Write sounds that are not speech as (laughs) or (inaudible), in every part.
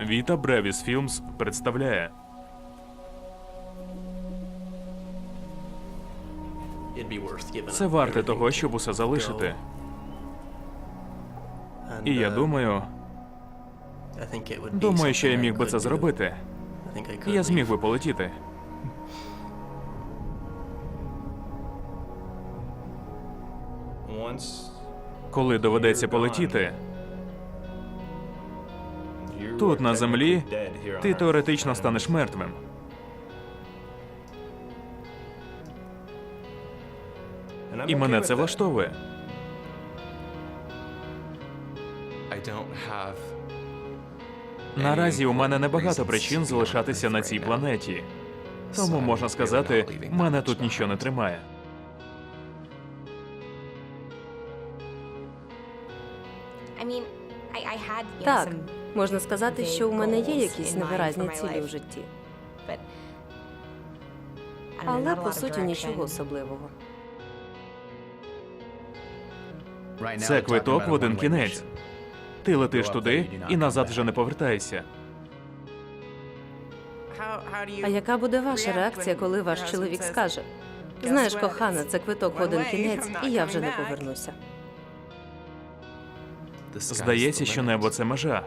Віта Бревіс Філмс представляє це варте того, щоб усе залишити. І я думаю, думаю, що я міг би це зробити. Я зміг би полетіти. Коли доведеться полетіти, Тут на землі ти теоретично станеш мертвим. І мене це влаштовує. Наразі у мене небагато причин залишатися на цій планеті. Тому можна сказати, мене тут нічого не тримає. Так, можна сказати, що у мене є якісь невиразні цілі в житті, але по суті нічого особливого. Це квиток в один кінець. Ти летиш туди і назад вже не повертаєшся. А яка буде ваша реакція, коли ваш чоловік скаже: Знаєш, кохана, це квиток в один кінець, і я вже не повернуся. Здається, що небо це межа.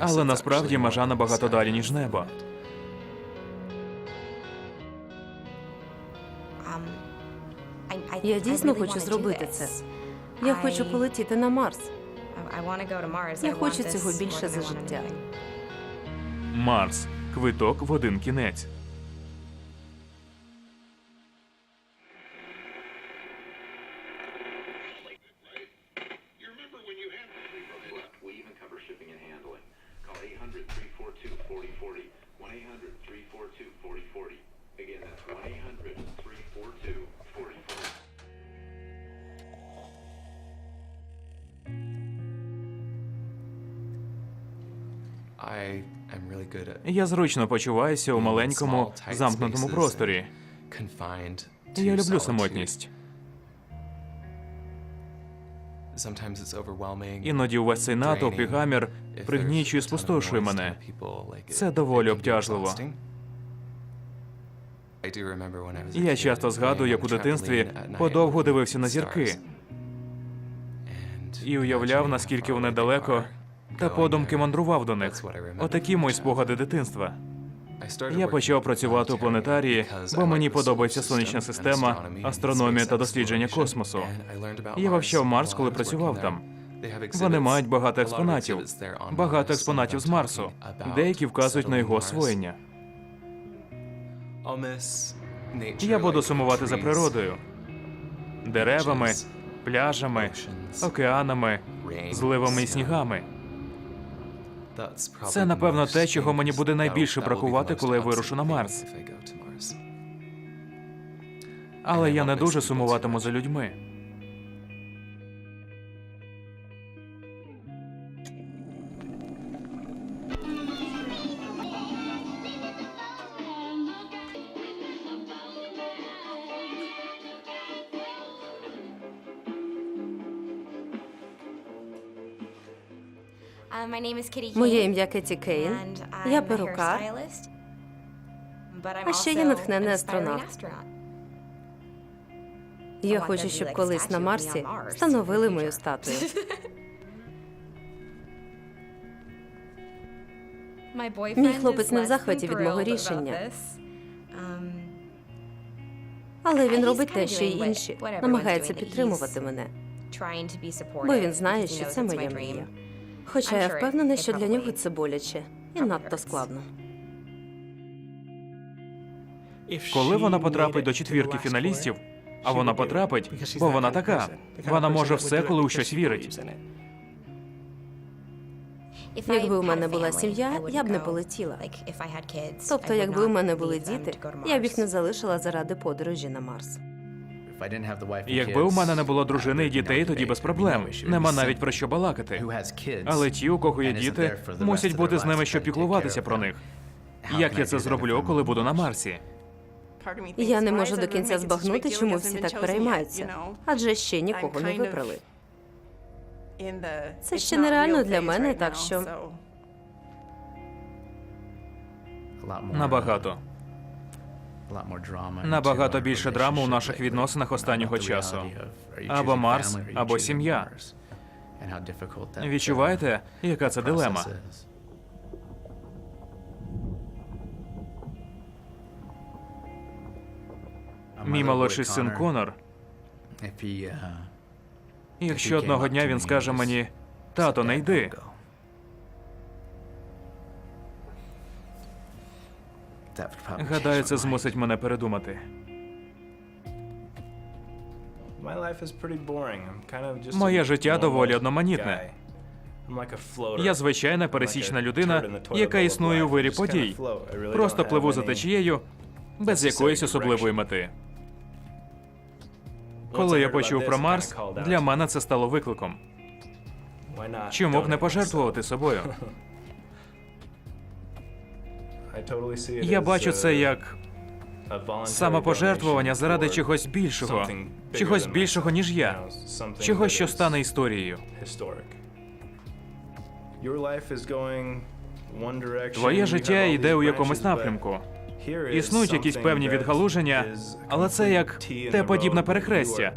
Але насправді межа набагато далі, ніж небо. Я дійсно хочу зробити це. Я хочу полетіти на Марс. Я хочу цього більше за життя. Марс. Квиток в один кінець. Я зручно почуваюся у маленькому замкнутому просторі. Я люблю самотність. Іноді увесь цей натовп і гамір пригнічує спустошує мене. Це доволі обтяжливо. Я часто згадую, як у дитинстві подовго дивився на зірки і уявляв, наскільки вони далеко, та подумки мандрував до них. Отакі мої спогади дитинства. Я почав працювати у планетарії, бо мені подобається сонячна система, астрономія та дослідження космосу. Я вивчав Марс, коли працював там. Вони мають багато експонатів, багато експонатів з Марсу. Деякі вказують на його освоєння. Я буду сумувати за природою, деревами, пляжами, океанами, зливами і снігами. Це, напевно, те, чого мені буде найбільше бракувати, коли я вирушу на Марс. Але я не дуже сумуватиму за людьми. Моє ім'я Кеті Кейн. Я перукар. А ще я натхнений астронавт. Я хочу, щоб колись на Марсі встановили мою (laughs) статую. Мій хлопець не в захваті від мого рішення. Але він робить те, що й інші. Намагається підтримувати мене, бо він знає, що це моя мрія. Хоча я впевнена, що для нього це боляче і надто складно. Коли вона потрапить до четвірки фіналістів, а вона потрапить, бо вона така. Вона може все, коли у щось вірить. Якби у мене була сім'я, я б не полетіла. Тобто, якби у мене були діти, я б їх не залишила заради подорожі на Марс. Якби у мене не було дружини і дітей, тоді без проблем. Нема навіть про що балакати. Але ті, у кого є діти, мусять бути з ними, щоб піклуватися про них. Як я це зроблю, коли буду на Марсі? Я не можу до кінця збагнути, чому всі так переймаються, адже ще нікого не вибрали. Це ще нереально для мене, так що Набагато. Набагато більше драми у наших відносинах останнього часу. Або Марс, або сім'я. Відчуваєте, яка це дилема? Мій молодший син Конор, якщо одного дня він скаже мені, тато, не йди. Гадаю, це змусить мене передумати. Моє життя доволі одноманітне. Я звичайна пересічна людина, яка існує у вирі подій. Просто пливу за течією без якоїсь особливої мети. Коли я почув про Марс, для мене це стало викликом. Чому б не пожертвувати собою? (laughs) Я бачу це як самопожертвування заради чогось більшого, чогось більшого, ніж я, чогось, що стане історією. Твоє життя йде у якомусь напрямку. Існують якісь певні відгалуження, але це як те подібне перехрестя.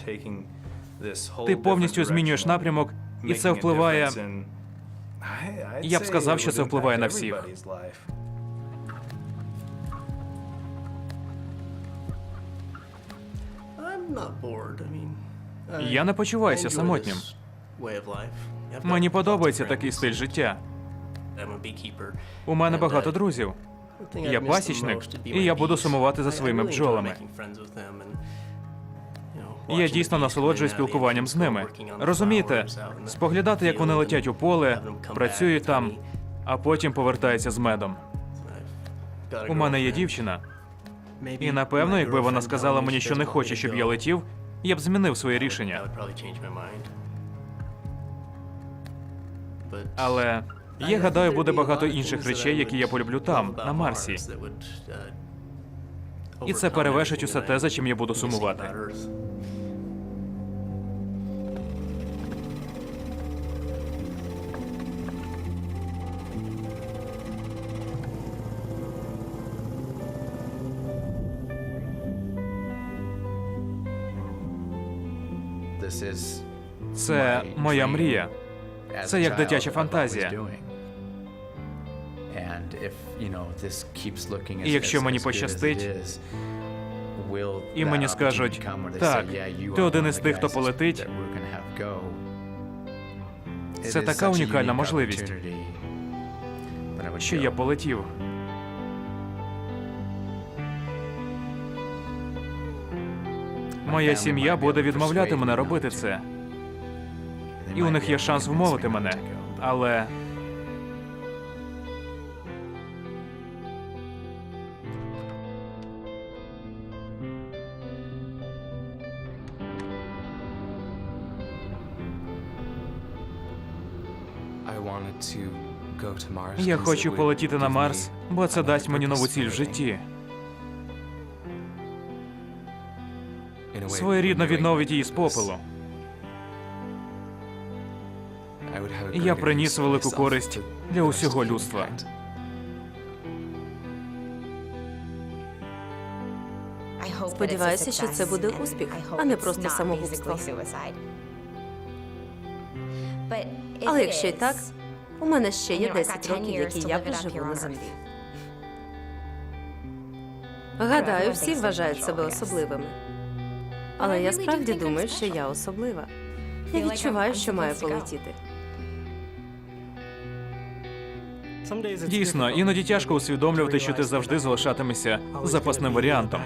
Ти повністю змінюєш напрямок, і це впливає. Я б сказав, що це впливає на всіх. Я не почуваюся самотнім. Мені подобається такий стиль життя. У мене багато друзів. Я пасічник, і я буду сумувати за своїми бджолами. Я дійсно насолоджуюсь спілкуванням з ними. Розумієте, споглядати, як вони летять у поле, працюють там, а потім повертаються з медом. У мене є дівчина, і напевно, якби вона сказала мені, що не хоче, щоб я летів, я б змінив своє рішення. Але я гадаю, буде багато інших речей, які я полюблю там, на Марсі. І це перевершить усе те, за чим я буду сумувати. Це моя мрія. Це як дитяча фантазія. І якщо мені пощастить, І мені скажуть, так, ти один із тих, хто полетить. це така унікальна можливість, Що я полетів. Моя сім'я буде відмовляти мене робити це, і у них є шанс вмовити мене. Але я хочу полетіти на Марс, бо це дасть мені нову ціль в житті. Своєрідно відновить її з попелу. Я приніс велику користь для усього людства. Сподіваюся, що це буде успіх, а не просто самогубство. Але якщо і так, у мене ще є 10 років, які я проживу на землі. Гадаю, всі вважають себе особливими. Але я справді думаю, що я особлива. Я відчуваю, що маю полетіти. Дійсно, іноді тяжко усвідомлювати, що ти завжди залишатимешся запасним варіантом.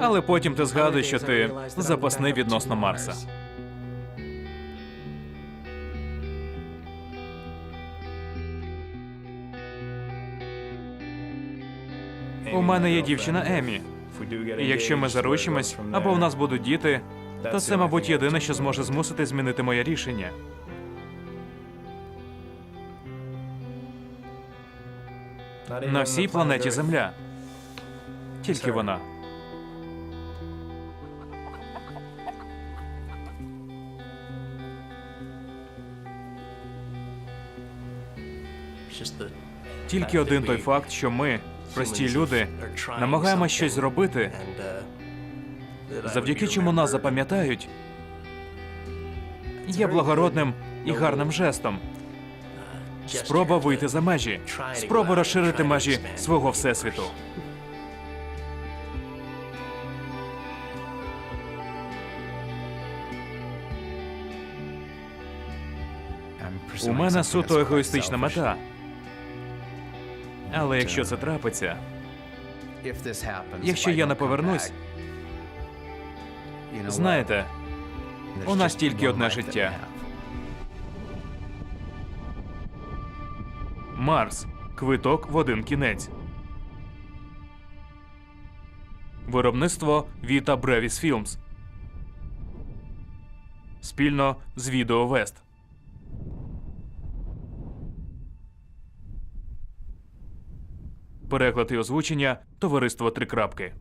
Але потім ти згадуєш, що ти запасний відносно Марса. У мене є дівчина Емі. І якщо ми заручимось, або в нас будуть діти, то це, мабуть, єдине, що зможе змусити змінити моє рішення. На всій планеті Земля. Тільки вона. Тільки один той факт, що ми, прості люди, намагаємося щось зробити, завдяки чому нас запам'ятають, є благородним і гарним жестом. Спроба вийти за межі, спроба розширити межі свого всесвіту. У мене суто егоїстична мета. Але якщо це трапиться, Якщо я не повернусь, знаєте, у нас тільки одне життя. Марс. Квиток в один кінець. Виробництво Vita Brevis Films. Спільно з Відео Вест. Переклад і озвучення Товариство Три крапки.